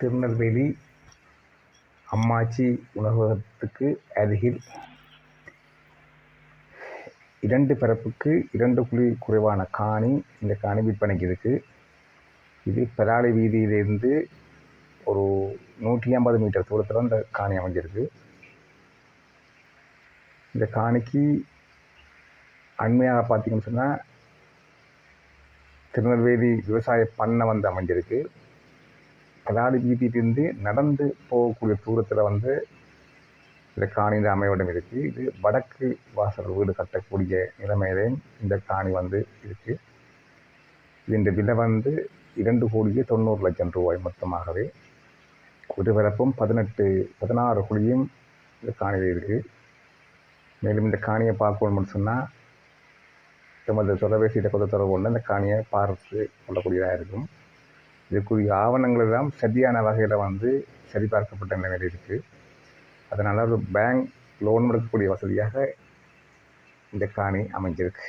திருநெல்வேலி அம்மாச்சி உணவகத்துக்கு அருகில் இரண்டு பரப்புக்கு இரண்டு குழி குறைவான காணி இந்த காணி விற்பனைக்கு இருக்குது இது பெராளி வீதியிலிருந்து ஒரு நூற்றி ஐம்பது மீட்டர் தூரத்தில் இந்த காணி அமைஞ்சிருக்கு. இந்த காணிக்கு அண்மையாக பார்த்தீங்கன்னு சொன்னால் திருநெல்வேலி விவசாய பண்ணை வந்து அமைஞ்சிருக்கு. பலாலி வீதியிலிருந்து நடந்து போகக்கூடிய தூரத்தில் வந்து இந்த காணியின் அமைவிடம் இருக்குது இது வடக்கு வாசல் வீடு கட்டக்கூடிய நிலைமையிலேயும் இந்த காணி வந்து இருக்குது இதன் விலை வந்து இரண்டு கோடியே தொண்ணூறு லட்சம் ரூபாய் மொத்தமாகவே. ஒருவரப்பும் பதினெட்டு பதினாறு குழியும் இந்த காணியில் இருக்குது மேலும் இந்த காணியை பார்க்கணும்னு சொன்னால் எமது தொலைபேசியில் கொத்த தொடர்பு கொண்டு இந்த காணியை பார்த்து கொள்ளக்கூடியதாக இருக்கும். இதற்குரிய ஆவணங்கள் எல்லாம் சரியான வகையில் வந்து சரிபார்க்கப்பட்ட நிலையில் இருக்குது அதனால் ஒரு பேங்க் லோன் எடுக்கக்கூடிய வசதியாக இந்த காணி அமைஞ்சிருக்கு.